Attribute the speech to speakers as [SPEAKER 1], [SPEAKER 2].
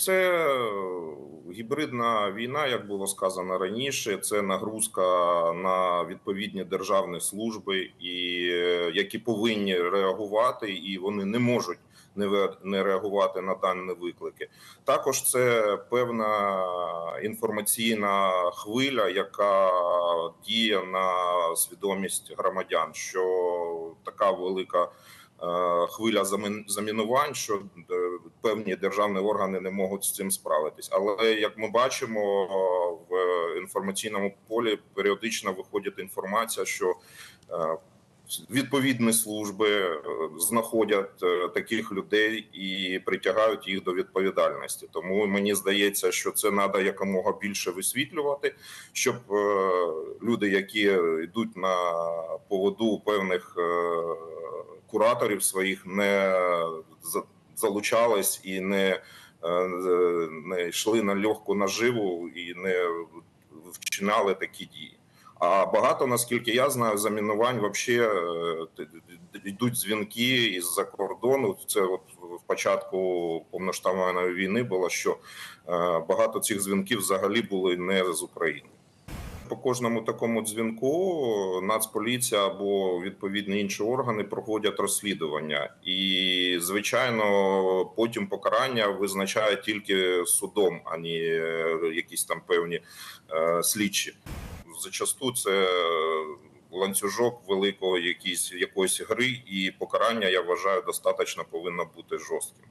[SPEAKER 1] Це гібридна війна, як було сказано раніше. Це нагрузка на відповідні державні служби, і е, які повинні реагувати, і вони не можуть не реагувати на дані виклики. Також це певна інформаційна хвиля, яка діє на свідомість громадян, що така велика е, хвиля замін- замінувань, що е, певні державні органи не можуть з цим справитись. Але як ми бачимо в інформаційному полі, періодично виходить інформація, що е, відповідні служби е, знаходять е, таких людей і притягають їх до відповідальності. Тому мені здається, що це треба якомога більше висвітлювати, щоб е, люди, які йдуть на поводу певних е, кураторів своїх, не залучались і не, е, не йшли на легку наживу і не вчинали такі дії. А багато, наскільки я знаю, замінувань вообще е, йдуть дзвінки із-за кордону. Це от в початку повноштабної війни було, що е, багато цих дзвінків взагалі були не з України. По кожному такому дзвінку Нацполіція або відповідні інші органи проходять розслідування, і звичайно, потім покарання визначає тільки судом, ані е, якісь там певні е, слідчі. Зачасту це ланцюжок великого якісь якоїсь гри, і покарання я вважаю достатньо повинно бути жорстким.